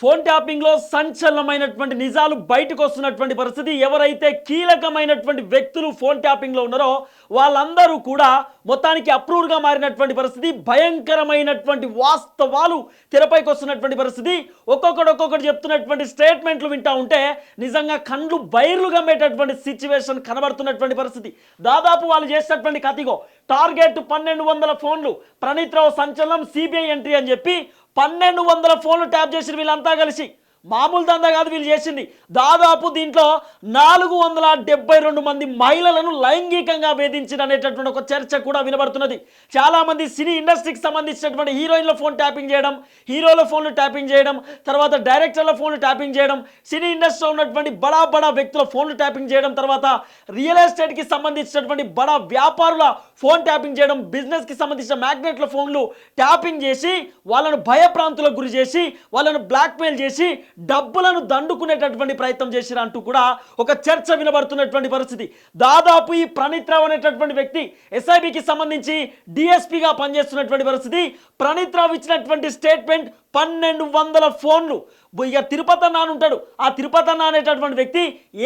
Phone ట్యాపింగ్లో సంచలనమైనటువంటి నిజాలు బయటకు వస్తున్నటువంటి పరిస్థితి. ఎవరైతే కీలకమైనటువంటి వ్యక్తులు ఫోన్ ట్యాపింగ్లో ఉన్నారో వాళ్ళందరూ కూడా మొత్తానికి అప్రూవ్డ్గా మారినటువంటి పరిస్థితి భయంకరమైనటువంటి వాస్తవాలు తెరపైకి వస్తున్నటువంటి పరిస్థితి. ఒక్కొక్కడు ఒక్కొక్కటి చెప్తున్నటువంటి స్టేట్మెంట్లు వింటా ఉంటే నిజంగా కండ్లు బైర్లు గమ్మేటటువంటి సిచ్యువేషన్ కనబడుతున్నటువంటి పరిస్థితి. దాదాపు వాళ్ళు చేసినటువంటి కతిగో టార్గెట్ పన్నెండు వందల ఫోన్లు ప్రణీత్ రావు సంచలనం సిబిఐ ఎంట్రీ అని చెప్పి పన్నెండు వందల ఫోన్లు ట్యాప్ చేసిన వీళ్ళంతా కలిసి. మామూలు దందా కాదు వీళ్ళు చేసింది. దాదాపు దీంట్లో నాలుగు వందల డెబ్బై రెండు మంది మహిళలను లైంగికంగా వేధించిన అనేటటువంటి ఒక చర్చ కూడా వినబడుతున్నది. చాలామంది సినీ ఇండస్ట్రీకి సంబంధించినటువంటి హీరోయిన్ల ఫోన్ ట్యాపింగ్ చేయడం హీరోల ఫోన్లు ట్యాపింగ్ చేయడం తర్వాత డైరెక్టర్ల ఫోన్లు ట్యాపింగ్ చేయడం సినీ ఇండస్ట్రీలో ఉన్నటువంటి బడా బడా వ్యక్తుల ఫోన్లు ట్యాపింగ్ చేయడం తర్వాత రియల్ ఎస్టేట్కి సంబంధించినటువంటి బడా వ్యాపారుల ఫోన్ ట్యాపింగ్ చేయడం బిజినెస్కి సంబంధించిన మ్యాగ్నెట్ల ఫోన్లు ట్యాపింగ్ చేసి వాళ్ళను భయప్రాంతులకు గురి చేసి వాళ్ళను బ్లాక్మెయిల్ చేసి డబ్బులను దండుకునేటటువంటి ప్రయత్నం చేసిరా అంటూ కూడా ఒక చర్చ వినబడుతున్నటువంటి పరిస్థితి. దాదాపు ఈ ప్రణీత్ రావు అనేటటువంటి వ్యక్తి ఎస్ఐబికి సంబంధించి డిఎస్పీగా పనిచేస్తున్నటువంటి పరిస్థితి. ప్రణీత్ రావు ఇచ్చినటువంటి స్టేట్మెంట్ పన్నెండు వందల ఫోన్లు. ఇక తిరుపతి అన్న అని ఉంటాడు. ఆ తిరుపతి అన్న అనేటటువంటి వ్యక్తి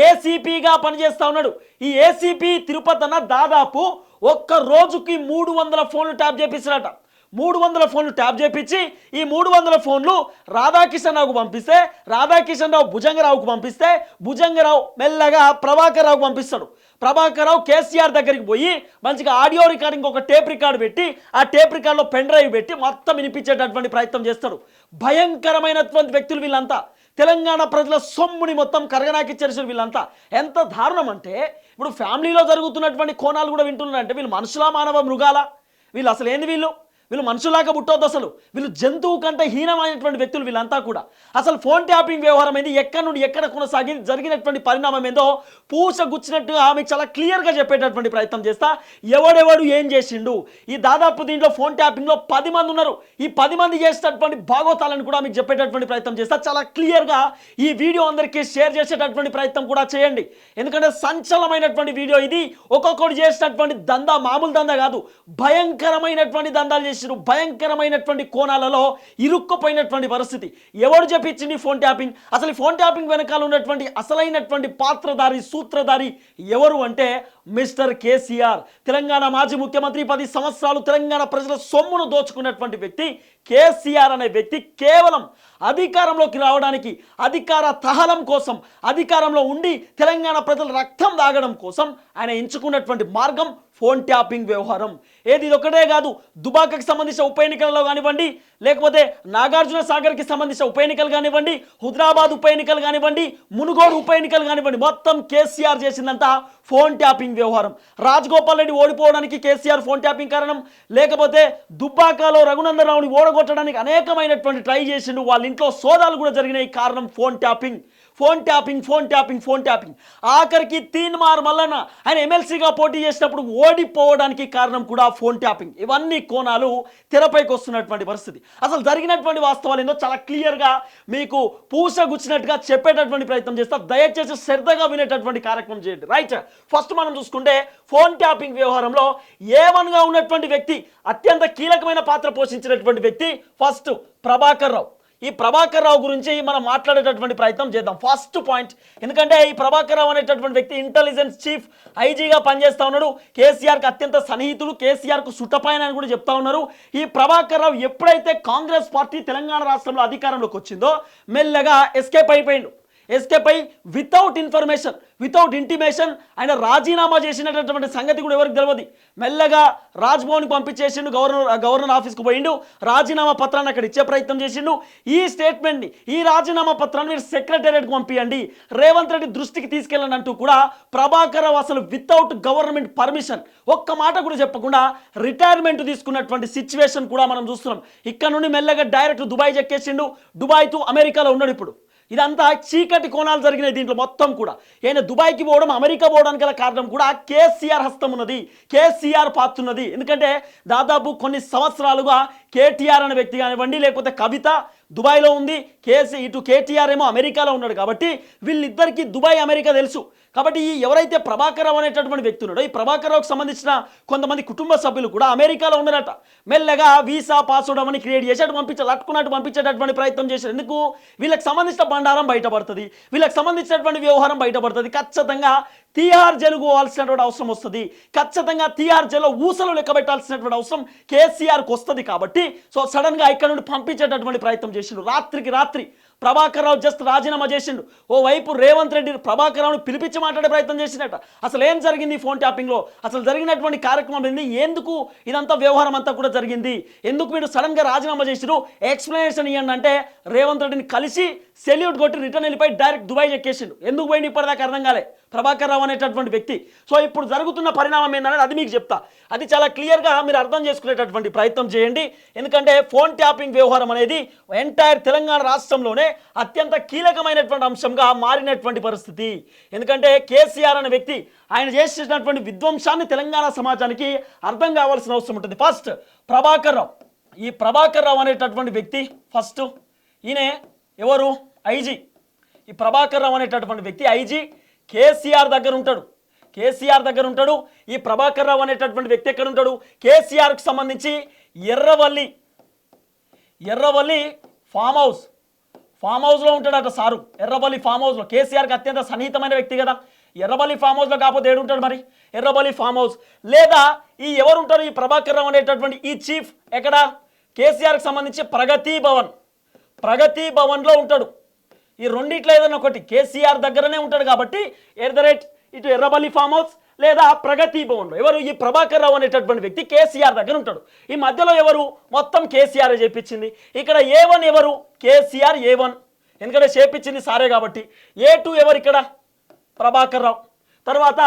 ఏసీపీగా పనిచేస్తా ఉన్నాడు. ఈ ఏసీపీ తిరుపతి అన్న దాదాపు ఒక్క రోజుకి మూడు వందల ఫోన్లు ట్యాప్ చేపిస్తాడట. మూడు వందల ఫోన్లు ట్యాప్ చేపించి ఈ మూడు వందల ఫోన్లు రాధాకిషన్ రావుకు పంపిస్తే రాధాకిషన్ రావు భుజంగరావుకు పంపిస్తే భుజంగరావు మెల్లగా ప్రభాకర్ రావుకు పంపిస్తాడు. ప్రభాకర్ రావు కేసీఆర్ దగ్గరికి పోయి మంచిగా ఆడియో రికార్డింగ్ ఒక టేప్ రికార్డు పెట్టి ఆ టేప్ రికార్డులో పెన్ డ్రైవ్ పెట్టి మొత్తం వినిపించేటటువంటి ప్రయత్నం చేస్తారు భయంకరమైనటువంటి వ్యక్తులు వీళ్ళంతా. తెలంగాణ ప్రజల సొమ్ముని మొత్తం కరగనాకి చేసిన వీళ్ళంతా. ఎంత దారుణం అంటే ఇప్పుడు ఫ్యామిలీలో జరుగుతున్నటువంటి కోణాలు కూడా వింటున్నారంటే వీళ్ళు మనుషులా మానవ మృగాల? వీళ్ళు అసలు ఏంది వీళ్ళు? వీళ్ళు మనుషులాగా పుట్టొద్దు అసలు. వీళ్ళు జంతువు కంటే హీనమైనటువంటి వ్యక్తులు వీళ్ళంతా కూడా. అసలు ఫోన్ ట్యాపింగ్ వ్యవహారం ఏంది? ఎక్కడి నుండి ఎక్కడ కొనసాగి జరిగినటువంటి పరిణామం ఏందో పూస ఆమె చాలా క్లియర్గా చెప్పేటటువంటి ప్రయత్నం చేస్తా. ఎవడెవడు ఏం చేసిండు? ఈ దాదాపు దీంట్లో ఫోన్ ట్యాపింగ్లో పది మంది ఉన్నారు. ఈ పది మంది చేసేటటువంటి భాగోతాలను కూడా మీకు చెప్పేటటువంటి ప్రయత్నం చేస్తా. చాలా క్లియర్గా ఈ వీడియో అందరికీ షేర్ చేసేటటువంటి ప్రయత్నం కూడా చేయండి. ఎందుకంటే సంచలనమైనటువంటి వీడియో ఇది. ఒక్కొక్కడు చేసినటువంటి దందా మామూలు దందా కాదు. భయంకరమైనటువంటి దందాలు చేసి మనుషులు భయంకరమైనటువంటి కోణాలలో ఇరుక్కుపోయినటువంటి పరిస్థితి. ఎవరు చెప్పించింది ఫోన్ ట్యాపింగ్ అసలు ఫోన్ ట్యాపింగ్ వెనకాల ఉన్నటువంటి అసలైనటువంటి పాత్రధారి సూత్రధారి ఎవరు అంటే మిస్టర్ కేసీఆర్. తెలంగాణ మాజీ ముఖ్యమంత్రి పది సంవత్సరాలు తెలంగాణ ప్రజల సొమ్మును దోచుకున్నటువంటి వ్యక్తి కేసీఆర్ అనే వ్యక్తి కేవలం అధికారంలోకి రావడానికి అధికార తహలం కోసం అధికారంలో ఉండి తెలంగాణ ప్రజల రక్తం దాగడం కోసం ఆయన ఎంచుకున్నటువంటి మార్గం ఫోన్ ట్యాపింగ్ వ్యవహారం. ఏది ఇది ఒకటే కాదు దుబాకకి సంబంధించిన ఉప ఎన్నికలలో కానివ్వండి లేకపోతే నాగార్జున సాగర్కి సంబంధించిన ఉప ఎన్నికలు కానివ్వండి హుద్రాబాద్ ఉప ఎన్నికలు కానివ్వండి మునుగోడు ఉప ఎన్నికలు కానివ్వండి మొత్తం కేసీఆర్ చేసిందంతా ఫోన్ ట్యాపింగ్ వ్యవహారం. రాజగోపాల్ రెడ్డి ఓడిపోవడానికి కేసీఆర్ ఫోన్ ట్యాపింగ్ కారణం లేకపోతే దుబ్బాకలో రఘునందనరావుని ఓడగొట్టడానికి అనేకమైనటువంటి ట్రై చేసిండు వాళ్ళ ఇంట్లో సోదాలు కూడా జరిగినాయి కారణం phone tapping. Phone tapping phone tapping phone tapping. ఆఖరికి తీన్ మార్ మల్లన్న ఆయన ఎమ్మెల్సీగా పోటీ చేసినప్పుడు ఓడిపోవడానికి కారణం కూడా ఫోన్ ట్యాపింగ్. ఇవన్నీ కోణాలు తెరపైకి వస్తున్నటువంటి పరిస్థితి. అసలు జరిగినటువంటి వాస్తవాలు ఏందో చాలా క్లియర్గా మీకు పూస గుచ్చినట్టుగా చెప్పేటటువంటి ప్రయత్నం చేస్తా. దయచేసి శ్రద్ధగా వినేటటువంటి కార్యక్రమం చేయండి. రైట్? ఫస్ట్ మనం చూసుకుంటే ఫోన్ ట్యాపింగ్ వ్యవహారంలో ఏవన్గా ఉన్నటువంటి వ్యక్తి అత్యంత కీలకమైన పాత్ర పోషించినటువంటి వ్యక్తి ఫస్ట్ ప్రభాకర్ రావు. ఈ ప్రభాకర్ రావు గురించి మనం మాట్లాడేటటువంటి ప్రయత్నం చేద్దాం. ఫస్ట్ పాయింట్ ఎందుకంటే ఈ ప్రభాకర్ రావు అనేటటువంటి వ్యక్తి ఇంటెలిజెన్స్ చీఫ్ ఐజీగా పనిచేస్తూ ఉన్నాడు. కేసీఆర్కి అత్యంత సన్నిహితులు కేసీఆర్కు సుట్టపాయన అని కూడా చెప్తా ఉన్నారు. ఈ ప్రభాకర్ రావు ఎప్పుడైతే కాంగ్రెస్ పార్టీ తెలంగాణ రాష్ట్రంలో అధికారంలోకి వచ్చిందో మెల్లగా ఎస్కేప్ అయిపోయిండు. ఎస్కేప్ అయి వితౌట్ ఇన్ఫర్మేషన్ వితౌట్ ఇంటిమేషన్ ఆయన రాజీనామా చేసినటువంటి సంగతి కూడా ఎవరికి తెలియదు మెల్లగా రాజ్భవన్కి పంపించేసిండు గవర్నర్ గవర్నర్ ఆఫీస్కి పోయిండు రాజీనామా పత్రాన్ని అక్కడ ఇచ్చే ప్రయత్నం చేసిండు. ఈ స్టేట్మెంట్ని ఈ రాజీనామా పత్రాన్ని మీరు సెక్రటేరియట్కి పంపించండి రేవంత్ రెడ్డి దృష్టికి తీసుకెళ్ళండి అంటూ కూడా ప్రభాకర్ అసలు వితౌట్ గవర్నమెంట్ పర్మిషన్ ఒక్క మాట కూడా చెప్పకుండా రిటైర్మెంట్ తీసుకున్నటువంటి సిచ్యువేషన్ కూడా మనం చూస్తున్నాం. ఇక్కడ నుండి మెల్లగా డైరెక్ట్ దుబాయ్ చెక్కేసిండు. దుబాయ్ టు అమెరికాలో ఉన్నాడు ఇప్పుడు. ఇదంతా చీకటి కోణాలు జరిగినాయి దీంట్లో మొత్తం కూడా. ఈయన దుబాయ్కి పోవడం అమెరికా పోవడానికి గల కారణం కూడా కేసీఆర్ హస్తం ఉన్నది. కేసీఆర్ పాత్ర ఉన్నది. ఎందుకంటే దాదాపు కొన్ని సంవత్సరాలుగా కేటీఆర్ అనే వ్యక్తి కానివ్వండి లేకపోతే కవిత దుబాయ్లో ఉంది కేసీ ఇటు కేటీఆర్ ఏమో అమెరికాలో ఉన్నాడు కాబట్టి వీళ్ళిద్దరికీ దుబాయ్ అమెరికా తెలుసు. కాబట్టి ఈ ఎవరైతే ప్రభాకరరావు అనేటటువంటి వ్యక్తి ఉన్నాడో ఈ ప్రభాకరరావుకి సంబంధించిన కొంతమంది కుటుంబ సభ్యులు కూడా అమెరికాలో ఉన్నారట. మెల్లగా వీసా పాస్వర్డ్ అవన్నీ క్రియేట్ చేసి అటు పంపించాలి అట్టుకున్నట్టు పంపించేటటువంటి ప్రయత్నం చేశారు. ఎందుకు? వీళ్ళకి సంబంధించిన బండారం బయటపడుతుంది. వీళ్ళకి సంబంధించినటువంటి వ్యవహారం బయటపడుతుంది. ఖచ్చితంగా తీహార్ జైలు పోవాల్సినటువంటి అవసరం వస్తుంది. ఖచ్చితంగా తీహార్ జైల్లో ఊసలు లెక్క పెట్టాల్సినటువంటి అవసరం కేసీఆర్కి వస్తుంది కాబట్టి సో సడన్గా ఇక్కడ నుండి పంపించేటటువంటి ప్రయత్నం చేసిండు. రాత్రికి రాత్రి ప్రభాకర్ రావు జస్ట్ రాజీనామా చేసిండు. ఓ వైపు రేవంత్ రెడ్డి ప్రభాకర్ రావును పిలిపించి మాట్లాడే ప్రయత్నం చేసినట్ట అసలు ఏం జరిగింది ఫోన్ ట్యాపింగ్లో? అసలు జరిగినటువంటి కార్యక్రమం ఏంది? ఎందుకు ఇదంతా వ్యవహారం అంతా కూడా జరిగింది? ఎందుకు మీరు సడన్గా రాజీనామా చేసిరు ఎక్స్ప్లెనేషన్ ఇవ్వండి అంటే రేవంత్ రెడ్డిని కలిసి సెల్యూట్ కొట్టి రిటర్న్ వెళ్ళిపోయి డైరెక్ట్ దుబాయ్ చెక్కేసిండు. ఎందుకు పోయింది ఇప్పటిదాకా అర్థం కాలే. ప్రభాకర్ రావు అనేటటువంటి వ్యక్తి. సో ఇప్పుడు జరుగుతున్న పరిణామం ఏంటనేది అది మీకు చెప్తా. అది చాలా క్లియర్గా మీరు అర్థం చేసుకునేటటువంటి ప్రయత్నం చేయండి. ఎందుకంటే ఫోన్ ట్యాపింగ్ వ్యవహారం అనేది ఎంటైర్ తెలంగాణ రాష్ట్రంలోనే అత్యంత కీలకమైనటువంటి అంశంగా మారినటువంటి పరిస్థితి. ఎందుకంటే కేసీఆర్ అనే వ్యక్తి ఆయన చేసినటువంటి విధ్వంసాన్ని తెలంగాణ సమాజానికి అర్థం కావాల్సిన అవసరం ఉంటుంది. ఫస్ట్ ప్రభాకర్ రావు. ఈ ప్రభాకర్ రావు అనేటటువంటి వ్యక్తి ఫస్ట్ ఈయన ఎవరు? ఐజీ. ఈ ప్రభాకర్ రావు అనేటటువంటి వ్యక్తి ఐజీ. కేసీఆర్ దగ్గర ఉంటాడు. కేసీఆర్ దగ్గర ఉంటాడు. ఈ ప్రభాకర్ రావు అనేటటువంటి వ్యక్తి ఎక్కడ ఉంటాడు? కేసీఆర్కి సంబంధించి Erravalli Erravalli farm house. Farm హౌస్లో ఉంటాడట సారు. ఎర్రబల్లి ఫామ్ హౌస్లో. కేసీఆర్కి అత్యంత సన్నిహితమైన వ్యక్తి కదా. ఎర్రబల్లి ఫామ్ హౌస్లో కాకపోతే ఏడు ఉంటాడు మరి? Erraballi farm house. లేదా ఈ ఎవరు ఉంటారు ఈ ప్రభాకర్ రావు అనేటటువంటి ఈ చీఫ్ ఎక్కడ? కేసీఆర్కి సంబంధించి ప్రగతి భవన్. ప్రగతి భవన్లో ఉంటాడు. ఈ రెండిట్లో ఏదైనా ఒకటి కేసీఆర్ దగ్గరనే ఉంటాడు కాబట్టి ఎట్ ద రేట్ ఇటు ఎర్రబల్లి ఫామ్ హౌస్ లేదా ప్రగతి భవన్లో. ఎవరు ఈ ప్రభాకర్ రావు అనేటటువంటి వ్యక్తి కేసీఆర్ దగ్గర ఉంటాడు. ఈ మధ్యలో ఎవరు? మొత్తం కేసీఆర్ చేపించింది. ఇక్కడ ఏ వన్ ఎవరు? KCR A one. ఎందుకంటే చేపించింది సారే కాబట్టి. ఏ టూ ఎవరు ఇక్కడ? ప్రభాకర్ రావు. తర్వాత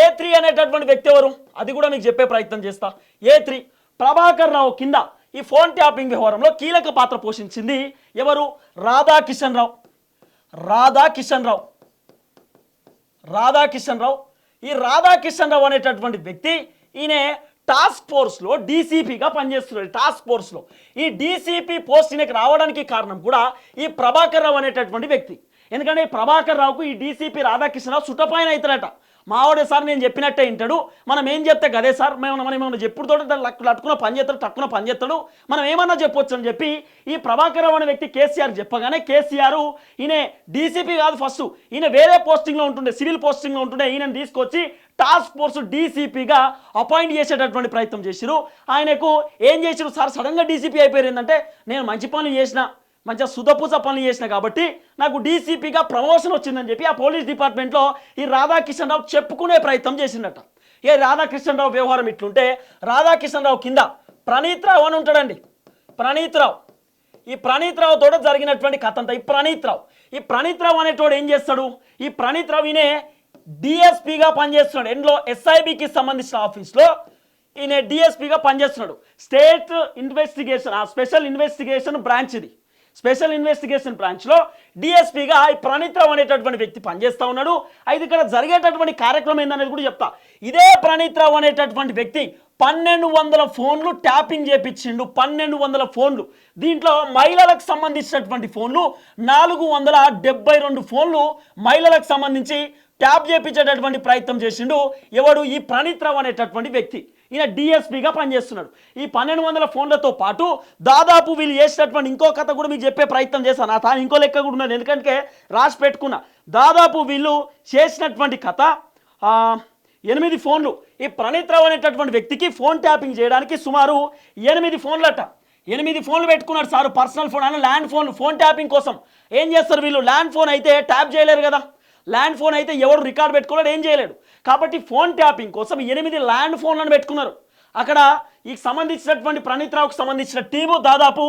ఏ త్రీ అనేటటువంటి వ్యక్తి ఎవరు? అది కూడా మీకు చెప్పే ప్రయత్నం చేస్తా. ఏ త్రీ. ప్రభాకర్ రావు కింద ఈ ఫోన్ ట్యాపింగ్ వ్యవహారంలో కీలక పాత్ర పోషించింది ఎవరు? రాధాకిషన్ రావు. రాధాకిషన్ రావు రాధాకిషన్ రావు ఈ రాధాకిషన్ రావు అనేటటువంటి వ్యక్తి ఈయన టాస్క్ ఫోర్స్లో డీసీపీగా పనిచేస్తున్నాడు. టాస్క్ ఫోర్స్లో. ఈ డీసీపీ పోస్ట్ ఈయనకి రావడానికి కారణం కూడా ఈ ప్రభాకర్ రావు అనేటటువంటి వ్యక్తి. ఎందుకంటే ఈ ప్రభాకర్ రావుకు ఈ డీసీపీ రాధాకృష్ణరావు సుటపాయన అవుతారట. మావాడే సార్ నేను చెప్పినట్టే వింటాడు. మనం ఏం చెప్తే గదే సార్. మేము మనం ఏమన్నా చెప్పుడుతో లట్టుకున్న పని చేస్తాడు టక్కున పని చేస్తాడు. మనం ఏమన్నా చెప్పొచ్చు అని చెప్పి ఈ ప్రభాకర్ అనే వ్యక్తి కేసీఆర్ చెప్పగానే కేసీఆర్ ఈయన డీసీపీ కాదు ఫస్ట్ ఈయన వేరే పోస్టింగ్లో ఉంటుండే సివిల్ పోస్టింగ్లో ఉంటుండే. ఈయనని తీసుకొచ్చి టాస్క్ ఫోర్స్ డీసీపీగా అపాయింట్ చేసేటటువంటి ప్రయత్నం చేసిరు ఆయనకు ఏం చేసిరు సార్? సడన్గా డీసీపీ అయిపోయారు. ఏంటంటే నేను మంచి పనులు చేసిన మంచిగా సుధపూస పనులు చేసిన కాబట్టి నాకు డీసీపీగా ప్రమోషన్ వచ్చిందని చెప్పి ఆ పోలీస్ డిపార్ట్మెంట్లో ఈ రాధాకిషన్ రావు చెప్పుకునే ప్రయత్నం చేసిందట ఏ రాధాకృష్ణరావు వ్యవహారం ఇట్లుంటే రాధాకిషన్ రావు కింద ప్రణీత్ రావు అని ఉంటాడండి. ప్రణీత్ రావు. ఈ ప్రణీత్ రావు తోట జరిగినటువంటి కథ అంతా. ఈ ప్రణీత్ రావు. ఈ ప్రణీత్ రావు అనేటోడు ఏం చేస్తాడు? ఈ ప్రణీత్ రావు ఈయనే డిఎస్పీగా పనిచేస్తున్నాడు. ఎండ్లో ఎస్ఐబికి సంబంధించిన ఆఫీస్లో ఈయన డిఎస్పీగా పనిచేస్తున్నాడు. స్టేట్ ఇన్వెస్టిగేషన్ ఆ స్పెషల్ ఇన్వెస్టిగేషన్ బ్రాంచ్ ఇది. స్పెషల్ ఇన్వెస్టిగేషన్ బ్రాంచ్లో డిఎస్పీగా ఈ ప్రణీత్ రావు అనేటటువంటి వ్యక్తి పనిచేస్తూ ఉన్నాడు. అయితే ఇక్కడ జరిగేటటువంటి కార్యక్రమం ఏందనేది కూడా చెప్తా. ఇదే ప్రణీత్ రావు అనేటటువంటి వ్యక్తి పన్నెండు వందల ఫోన్లు ట్యాపింగ్ చేపించిండు. పన్నెండు వందల ఫోన్లు. దీంట్లో మహిళలకు సంబంధించినటువంటి ఫోన్లు నాలుగు వందల డెబ్బై రెండు ఫోన్లు మహిళలకు సంబంధించి ట్యాప్ చేపించేటటువంటి ప్రయత్నం చేసిండు. ఎవడు? ఈ ప్రణీత్ రావు అనేటటువంటి వ్యక్తి. ఈయన డిఎస్పీగా పనిచేస్తున్నాడు. ఈ పన్నెండు వందల ఫోన్లతో పాటు దాదాపు వీళ్ళు చేసినటువంటి ఇంకో కథ కూడా మీకు చెప్పే ప్రయత్నం చేశాను. ఆ తాను ఇంకో లెక్క కూడా ఉన్నది ఎందుకంటే రాసి పెట్టుకున్నా. దాదాపు వీళ్ళు చేసినటువంటి కథ ఎనిమిది ఫోన్లు. ఈ ప్రణీత్ రావు అనేటటువంటి వ్యక్తికి ఫోన్ ట్యాపింగ్ చేయడానికి సుమారు ఎనిమిది ఫోన్లట. ఎనిమిది ఫోన్లు పెట్టుకున్నాడు సార్. పర్సనల్ ఫోన్ అని ల్యాండ్ ఫోన్ ఫోన్ ట్యాపింగ్ కోసం. ఏం చేస్తారు వీళ్ళు? ల్యాండ్ ఫోన్ అయితే ట్యాప్ చేయలేరు కదా. ల్యాండ్ ఫోన్ అయితే ఎవడు రికార్డ్ పెట్టుకోలేడు ఏం చేయలేడు. కాబట్టి ఫోన్ ట్యాపింగ్ కోసం ఎనిమిది ల్యాండ్ ఫోన్లను పెట్టుకున్నారు. అక్కడ ఈ సంబంధించినటువంటి ప్రణీత్ రావుకు సంబంధించిన టీము దాదాపు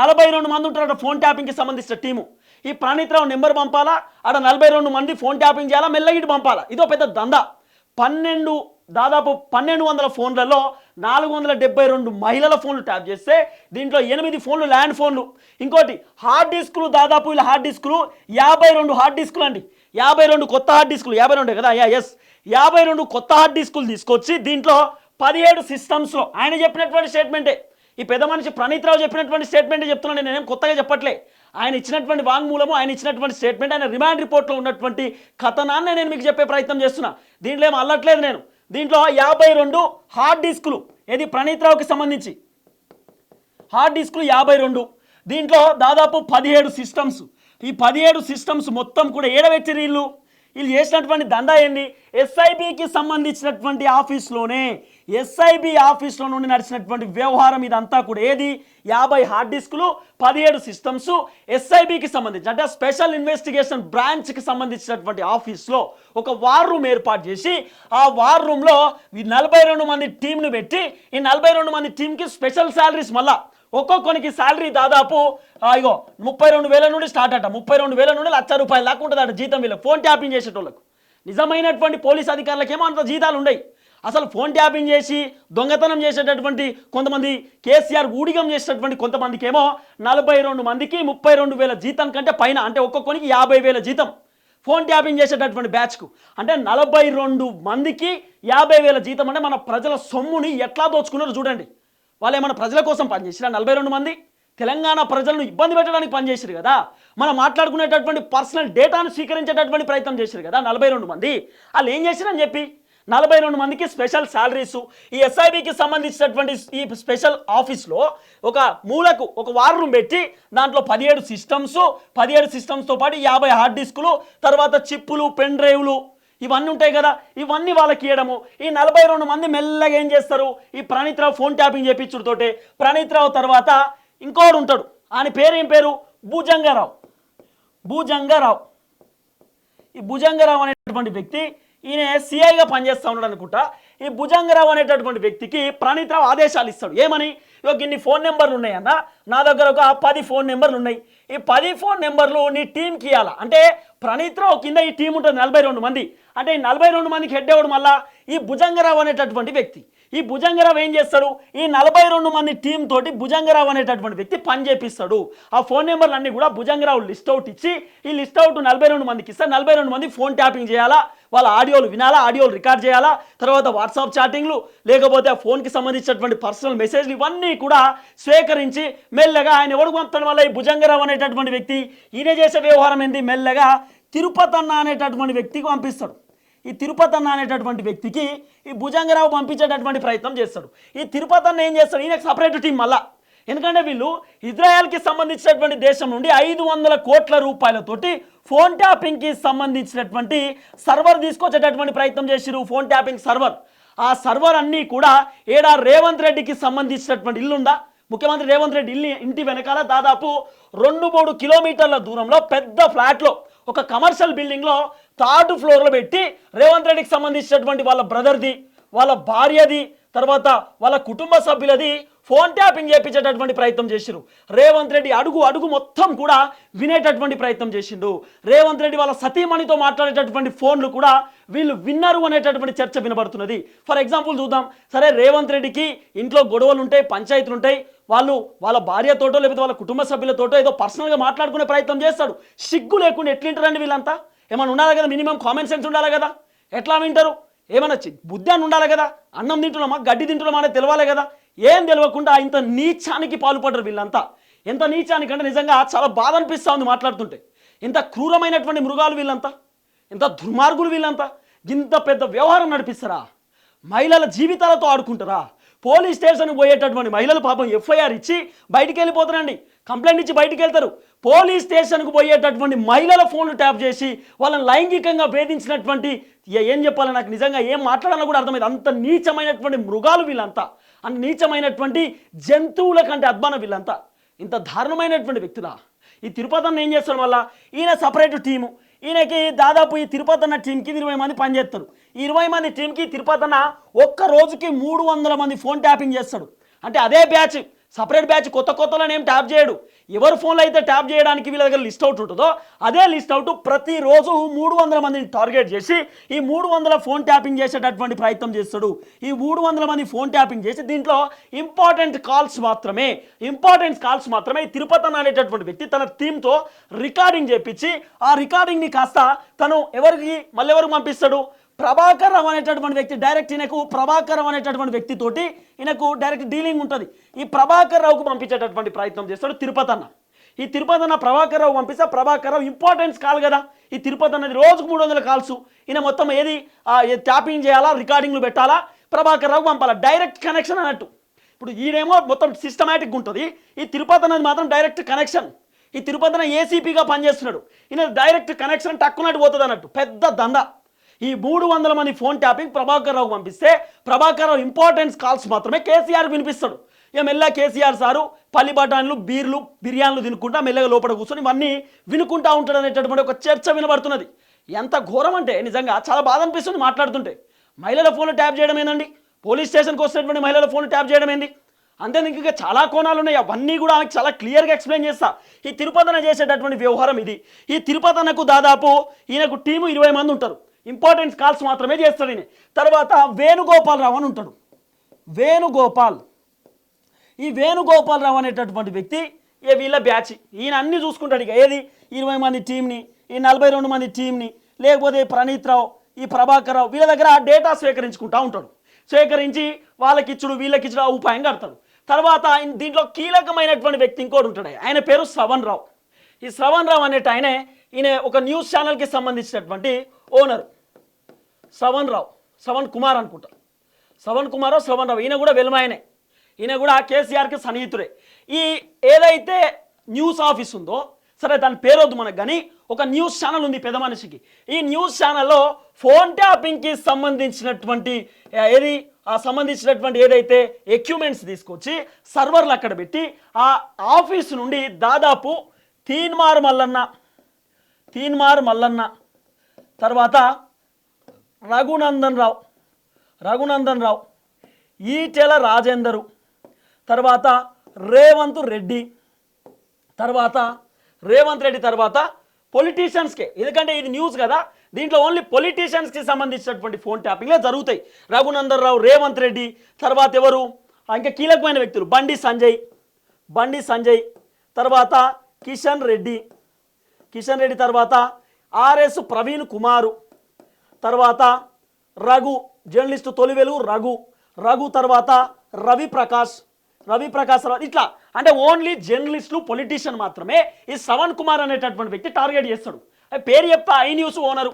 నలభై రెండు మంది ఉంటారట ఫోన్ ట్యాపింగ్కి సంబంధించిన టీము. ఈ ప్రణీత్ రావు నెంబర్ పంపాలా? అక్కడ నలభై రెండు మంది ఫోన్ ట్యాపింగ్ చేయాలా? మెల్లగిటి పంపాలా? ఇదో పెద్ద దందా. పన్నెండు దాదాపు పన్నెండు వందల ఫోన్లలో నాలుగు వందల డెబ్బై రెండు మహిళల ఫోన్లు ట్యాప్ చేస్తే దీంట్లో ఎనిమిది ఫోన్లు ల్యాండ్ ఫోన్లు. ఇంకోటి హార్డ్ డిస్కులు దాదాపు ఇలా హార్డ్ డిస్కులు యాభై రెండు హార్డ్ డిస్కులు అండి. యాభై రెండు కొత్త హార్డ్ డిస్కులు యాభై రెండు కదా? యా ఎస్ యాభై రెండు కొత్త హార్డ్ డిస్కులు తీసుకొచ్చి దీంట్లో పదిహేడు సిస్టమ్స్లో ఆయన చెప్పినటువంటి స్టేట్మెంటే ఈ పెద్ద మనిషి ప్రణీత్ రావు చెప్పినటువంటి స్టేట్మెంటే చెప్తున్నాను నేనేం కొత్తగా చెప్పట్లే. ఆయన ఇచ్చినటువంటి వాంగ్మూలము ఆయన ఇచ్చినటువంటి స్టేట్మెంట్ ఆయన రిమాండ్ రిపోర్ట్లో ఉన్నటువంటి కథనాన్ని నేను మీకు చెప్పే ప్రయత్నం చేస్తున్నా. దీంట్లో ఏం అల్లట్లేదు నేను. దీంట్లో యాభై రెండు హార్డ్ డిస్కులు ఏది ప్రణీత్ రావుకి సంబంధించి. హార్డ్ డిస్కులు యాభై రెండు. దీంట్లో దాదాపు పదిహేడు సిస్టమ్స్ ఈ పదిహేడు సిస్టమ్స్ మొత్తం కూడా ఏడవెచ్చి వీళ్ళు? వీళ్ళు చేసినటువంటి దందా ఏంది? ఎస్ఐబికి సంబంధించినటువంటి ఆఫీస్లోనే ఎస్ఐబి ఆఫీస్లో నుండి నడిచినటువంటి వ్యవహారం ఇదంతా కూడా ఏది? యాభై హార్డ్ డిస్కులు పదిహేడు సిస్టమ్స్ ఎస్ఐబికి సంబంధించి అంటే స్పెషల్ ఇన్వెస్టిగేషన్ బ్రాంచ్కి సంబంధించినటువంటి ఆఫీస్లో ఒక వార్ రూమ్ ఏర్పాటు చేసి ఆ వార్ రూమ్లో ఈ నలభై రెండు మంది టీంను పెట్టి ఈ నలభై రెండు మంది టీంకి స్పెషల్ శాలరీస్ మళ్ళీ ఒక్కొక్కనికి శాలరీ దాదాపు ఇగో ముప్పై రెండు వేల నుండి స్టార్ట్ అట. ముప్పై రెండు వేల నుండి లక్ష రూపాయలు దాకా ఉంటుంది అట జీతం వీళ్ళకి. ఫోన్ ట్యాపింగ్ చేసేటోళ్ళకు. నిజమైనటువంటి పోలీస్ అధికారులకేమో అంత జీతాలు ఉండయి. అసలు ఫోన్ ట్యాపింగ్ చేసి దొంగతనం చేసేటటువంటి కొంతమంది కేసీఆర్ ఊడిగం చేసేటటువంటి కొంతమందికి ఏమో నలభై రెండు మందికి ముప్పై రెండు వేల జీతం కంటే పైన అంటే ఒక్కొక్కరికి యాభై వేల జీతం. ఫోన్ ట్యాపింగ్ చేసేటటువంటి బ్యాచ్కు అంటే నలభై రెండు మందికి యాభై వేల జీతం అంటే మన ప్రజల సొమ్ముని ఎట్లా దోచుకున్నారో చూడండి. వాళ్ళు ఏమైనా ప్రజల కోసం పనిచేసిరా నలభై రెండు మంది? తెలంగాణ ప్రజలను ఇబ్బంది పెట్టడానికి పనిచేసారు కదా? మనం మాట్లాడుకునేటటువంటి పర్సనల్ డేటాను స్వీకరించేటటువంటి ప్రయత్నం చేశారు కదా నలభై రెండు మంది? వాళ్ళు ఏం చేసిరని చెప్పి? నలభై రెండు మందికి స్పెషల్ శాలరీస్ ఈ ఎస్ఐబికి సంబంధించినటువంటి ఈ స్పెషల్ ఆఫీస్లో ఒక మూలకు ఒక వార్ రూమ్ పెట్టి దాంట్లో పదిహేడు సిస్టమ్స్ పదిహేడు సిస్టమ్స్తో పాటు యాభై హార్డ్ డిస్కులు తర్వాత చిప్పులు పెన్ డ్రైవ్లు ఇవన్నీ ఉంటాయి కదా ఇవన్నీ వాళ్ళకి ఇవ్వడము ఈ నలభై రెండు మంది మెల్లగా ఏం చేస్తారు? ఈ ప్రణీత్రావు ఫోన్ ట్యాపింగ్ చేపించుడుతోటే ప్రణీత్రావు తర్వాత ఇంకోడు ఉంటాడు. ఆయన పేరు ఏం పేరు? భుజంగారావు. భుజంగారావు. ఈ భుజంగరావు అనేటటువంటి వ్యక్తి ఈయన సిఐగా పనిచేస్తూ ఉన్నాడు అనుకుంటా. ఈ భుజంగరావు అనేటటువంటి వ్యక్తికి ప్రణీత్రావు ఆదేశాలు ఇస్తాడు. ఏమని? ఇక ఇన్ని ఫోన్ నెంబర్లు ఉన్నాయన్న. నా దగ్గర ఒక పది ఫోన్ నెంబర్లు ఉన్నాయి. ఈ పది ఫోన్ నెంబర్లు నీ టీంకి ఇవ్వాలా అంటే ప్రణీత్ కింద ఈ టీం ఉంటుంది నలభై రెండు మంది. అంటే ఈ నలభై రెండు మందికి హెడ్ అవ్వడం వల్ల ఈ భుజంగరావు అనేటటువంటి వ్యక్తి. ఈ భుజంగరావు ఏం చేస్తాడు? ఈ నలభై రెండు మంది టీం తోటి భుజంగరావు అనేటటువంటి వ్యక్తి పని చేపిస్తాడు. ఆ ఫోన్ నెంబర్లు అన్ని కూడా భుజంగరావు లిస్ట్ అవుట్ ఇచ్చి ఈ లిస్ట్ అవుట్ నలభై రెండు మందికి ఇస్తే నలభై రెండు మంది ఫోన్ ట్యాపింగ్ చేయాలా? వాళ్ళ ఆడియోలు వినాలా? ఆడియోలు రికార్డ్ చేయాలా? తర్వాత వాట్సాప్ చాటింగ్లు లేకపోతే ఆ ఫోన్కి సంబంధించినటువంటి పర్సనల్ మెసేజ్లు ఇవన్నీ కూడా స్వీకరించి మెల్లగా ఆయన ఎవడు పంపడం వల్ల ఈ భుజంగరావు అనేటటువంటి వ్యక్తి? ఈయన చేసే వ్యవహారం ఏంది? మెల్లగా తిరుపతి అన్న అనేటటువంటి వ్యక్తికి పంపిస్తాడు. ఈ తిరుపతి అన్న అనేటటువంటి వ్యక్తికి ఈ భుజంగరావు పంపించేటటువంటి ప్రయత్నం చేస్తాడు. ఈ తిరుపతి అన్న ఏం చేస్తాడు? ఈయనకు సపరేట్ టీం మళ్ళా. ఎందుకంటే వీళ్ళు ఇజ్రాయెల్కి సంబంధించినటువంటి దేశం నుండి ఐదు వందల కోట్ల రూపాయలతోటి ఫోన్ ట్యాపింగ్కి సంబంధించినటువంటి సర్వర్ తీసుకొచ్చేటటువంటి ప్రయత్నం చేసిరు ఫోన్ ట్యాపింగ్ సర్వర్ ఆ సర్వర్ అన్నీ కూడా ఏడా రేవంత్ రెడ్డికి సంబంధించినటువంటి ఇల్లుందా? ముఖ్యమంత్రి రేవంత్ రెడ్డి ఇల్లు ఇంటి వెనకాల దాదాపు రెండు మూడు కిలోమీటర్ల దూరంలో పెద్ద ఫ్లాట్లో ఒక కమర్షియల్ బిల్డింగ్లో థర్డ్ ఫ్లోర్లో పెట్టి రేవంత్ రెడ్డికి సంబంధించినటువంటి వాళ్ళ బ్రదర్ది వాళ్ళ భార్యది తర్వాత వాళ్ళ కుటుంబ సభ్యులది ఫోన్ ట్యాపింగ్ చేయించేటటువంటి ప్రయత్నం చేసిరు రేవంత్ రెడ్డి అడుగు అడుగు మొత్తం కూడా వినేటటువంటి ప్రయత్నం చేసిండు. రేవంత్ రెడ్డి వాళ్ళ సతీమణితో మాట్లాడేటటువంటి ఫోన్లు కూడా వీళ్ళు విన్నారు అనేటటువంటి చర్చ వినబడుతున్నది. ఫర్ ఎగ్జాంపుల్ చూద్దాం. సరే రేవంత్ రెడ్డికి ఇంట్లో గొడవలు ఉంటాయి పంచాయతీలు ఉంటాయి వాళ్ళు వాళ్ళ భార్యతోటో లేకపోతే వాళ్ళ కుటుంబ సభ్యులతోటో ఏదో పర్సనల్గా మాట్లాడుకునే ప్రయత్నం చేస్తాడు. సిగ్గు లేకుండా ఎట్లుంటారండి వీళ్ళంతా? ఏమైనా ఉండాలి కదా? మినిమం కామన్ సెన్స్ ఉండాలి కదా? ఎట్లా వింటారు? ఏమైనా బుద్ధి అని ఉండాలి కదా? అన్నం తింటున్నామా? గడ్డి తింటున్నామా అనేది తెలవాలి కదా? ఏం తెలియకుండా ఇంత నీచానికి పాల్పడరు వీళ్ళంతా. ఎంత నీచానికి అంటే నిజంగా చాలా బాధ అనిపిస్తూ ఉంది మాట్లాడుతుంటే. ఇంత క్రూరమైనటువంటి మృగాలు వీళ్ళంతా. ఇంత దుర్మార్గులు వీళ్ళంతా. ఇంత పెద్ద వ్యవహారం నడిపిస్తారా? మహిళల జీవితాలతో ఆడుకుంటారా? పోలీస్ స్టేషన్ పోయేటటువంటి మహిళలు పాపం ఎఫ్ఐఆర్ ఇచ్చి బయటికి వెళ్ళిపోతారండి. కంప్లైంట్ ఇచ్చి బయటికి వెళ్తారు. పోలీస్ స్టేషన్కు పోయేటటువంటి మహిళల ఫోన్లు ట్యాప్ చేసి వాళ్ళని లైంగికంగా వేధించినటువంటి ఏం చెప్పాలి నాకు నిజంగా ఏం మాట్లాడాలో కూడా అర్థమైంది. అంత నీచమైనటువంటి మృగాలు వీళ్ళంతా. అంత నీచమైనటువంటి జంతువుల కంటే అద్మానం వీళ్ళంతా. ఇంత దారుణమైనటువంటి వ్యక్తులా. ఈ తిరుపతి అన్న ఏం చేస్తాడు వల్ల ఈయన సపరేట్ టీము. ఈయనకి దాదాపు ఈ తిరుపతి అన్న టీంకి ఇరవై మంది పనిచేస్తారు. ఇరవై మంది టీంకి తిరుపతి అన్న ఒక్క రోజుకి మూడు వందల మంది ఫోన్ ట్యాపింగ్ చేస్తాడు. అంటే అదే బ్యాచ్ సపరేట్ బ్యాచ్ కొత్త కొత్తలను ఏం ట్యాప్ చేయడు. ఎవరు ఫోన్లో అయితే ట్యాప్ చేయడానికి వీళ్ళ దగ్గర లిస్ట్ అవుట్ ఉంటుందో అదే లిస్ట్ అవుట్ ప్రతిరోజు మూడు వందల మందిని టార్గెట్ చేసి ఈ మూడు వందల ఫోన్ ట్యాపింగ్ చేసేటటువంటి ప్రయత్నం చేస్తాడు. ఈ మూడు వందల మంది ఫోన్ ట్యాపింగ్ చేసి దీంట్లో ఇంపార్టెంట్ కాల్స్ మాత్రమే ఇంపార్టెంట్ కాల్స్ మాత్రమే తిరుపతి అనేటటువంటి వ్యక్తి తన టీంతో రికార్డింగ్ చేపించి ఆ రికార్డింగ్ని కాస్త తను ఎవరికి మళ్ళీ ఎవరికి పంపిస్తాడు? ప్రభాకరం రావు అనేటటువంటి వ్యక్తి డైరెక్ట్ ఈయనకు ప్రభాకర్ అనేటటువంటి వ్యక్తితోటి ఈయనకు డైరెక్ట్ డీలింగ్ ఉంటుంది. ఈ ప్రభాకర్ రావుకు పంపించేటటువంటి ప్రయత్నం చేస్తాడు తిరుపతి అన్న. ఈ తిరుపతి అన్న ప్రభాకర్ రావు పంపిస్తే ప్రభాకర్ రావు ఇంపార్టెన్స్ కాల్ కదా. ఈ తిరుపతి అన్నది రోజుకు మూడు వందల కాల్స్. ఈయన మొత్తం ఏది ట్యాపింగ్ చేయాలా రికార్డింగ్లు పెట్టాలా ప్రభాకర్ రావు పంపాలా. డైరెక్ట్ కనెక్షన్ అన్నట్టు. ఇప్పుడు ఈడేమో మొత్తం సిస్టమేటిక్ ఉంటుంది. ఈ తిరుపతి అన్నది మాత్రం డైరెక్ట్ కనెక్షన్ ఈ తిరుపతి ఏసీపీగా పనిచేస్తున్నాడు. ఈయన డైరెక్ట్ కనెక్షన్ టక్కునట్టు పోతుంది అన్నట్టు. పెద్ద దంద. ఈ మూడు వందల మంది ఫోన్ ట్యాపింగ్ ప్రభాకర్ రావు పంపిస్తే ప్రభాకర్ రావు ఇంపార్టెన్స్ కాల్స్ మాత్రమే కేసీఆర్ వినిపిస్తాడు. ఇక మెల్లగా కేసీఆర్ సారు పల్లి బఠాన్లు బీర్లు బిర్యానీలు తినుకుంటా మెల్లగా లోపల కూర్చొని ఇవన్నీ వినుకుంటా ఉంటాడు అనేటటువంటి ఒక చర్చ వినబడుతున్నది. ఎంత ఘోరం అంటే నిజంగా చాలా బాధ అనిపిస్తుంది మాట్లాడుతుంటే. మహిళల ఫోన్లు ట్యాప్ చేయడం ఏందండి? పోలీస్ స్టేషన్కి వస్తున్నటువంటి మహిళల ఫోన్లు ట్యాప్ చేయడం ఏంది? అంతే ఇంకా చాలా కోణాలు ఉన్నాయి. అవన్నీ కూడా ఆమెకు చాలా క్లియర్గా ఎక్స్ప్లెయిన్ చేస్తా. ఈ తిరుపతన చేసేటటువంటి వ్యవహారం ఇది. ఈ తిరుపతనకు దాదాపు ఈయనకు టీము ఇరవై మంది ఉంటారు. ఇంపార్టెన్స్ కాల్స్ మాత్రమే చేస్తాడు ఈయన. తర్వాత వేణుగోపాలరావు అని ఉంటాడు. వేణుగోపాల్. ఈ వేణుగోపాలరావు అనేటటువంటి వ్యక్తి ఏ వీళ్ళ బ్యాచ్ ఈయన అన్ని చూసుకుంటాడు ఇక. ఏది? ఇరవై మంది టీంని ఈ నలభై రెండు మంది టీంని లేకపోతే ప్రణీత్ రావు ఈ ప్రభాకర్ రావు వీళ్ళ దగ్గర డేటా స్వీకరించుకుంటా ఉంటాడు. స్వీకరించి వాళ్ళకిచ్చుడు వీళ్ళకిచ్చుడు ఆ ఉపాయం కడతాడు. తర్వాత దీంట్లో కీలకమైనటువంటి వ్యక్తి ఇంకోటి ఉంటాడు. ఆయన పేరు శ్రవణ్ రావు. ఈ శ్రవణ్ రావు అనేట ఆయనే ఈయన ఒక న్యూస్ ఛానల్కి సంబంధించినటువంటి ఓనర్ శ్రవణ్ రావు శ్రవణ్ కుమార్ అనుకుంటా. శ్రవణ్ కుమార్ శ్రవణ్ రావు ఈయన కూడా వెలుమాయనే. ఈయన కూడా కేసీఆర్కి సన్నిహితుడే. ఈ ఏదైతే న్యూస్ ఆఫీస్ ఉందో సరే దాని పేరొద్దు మనకు కానీ ఒక న్యూస్ ఛానల్ ఉంది పెద్ద మనిషికి. ఈ న్యూస్ ఛానల్లో ఫోన్ ట్యాపింగ్కి సంబంధించినటువంటి ఏది ఆ సంబంధించినటువంటి ఏదైతే ఎక్విప్మెంట్స్ తీసుకొచ్చి సర్వర్లు అక్కడ పెట్టి ఆ ఆఫీస్ నుండి దాదాపు తీన్మార్ మల్లన్న తీన్మార్ మల్లన్న తర్వాత రఘునందన్ రావు రఘునందన్ రావు ఈటెల రాజేందరు తర్వాత రేవంత్ రెడ్డి తర్వాత రేవంత్ రెడ్డి తర్వాత పొలిటీషియన్స్కే ఎందుకంటే ఇది న్యూస్ కదా. దీంట్లో ఓన్లీ పొలిటీషియన్స్కి సంబంధించినటువంటి ఫోన్ ట్యాపింగ్లే జరుగుతాయి. రఘునందన్ రావు రేవంత్ రెడ్డి తర్వాత ఎవరు? ఇంకా కీలకమైన వ్యక్తులు. బండి సంజయ్ బండి సంజయ్ తర్వాత కిషన్ రెడ్డి కిషన్ రెడ్డి తర్వాత ఆర్ఎస్ ప్రవీణ్ కుమారు తర్వాత రఘు జర్నలిస్టు తొలివెలు రఘు. రఘు తర్వాత రవి ప్రకాష్ రవి ప్రకాష్ తర్వాత ఇట్లా అంటే ఓన్లీ జర్నలిస్టులు పొలిటీషియన్ మాత్రమే ఈ శ్రవణ్ కుమార్ అనేటటువంటి వ్యక్తి టార్గెట్ చేస్తాడు. ఆ పేరు చెప్తా I news owner.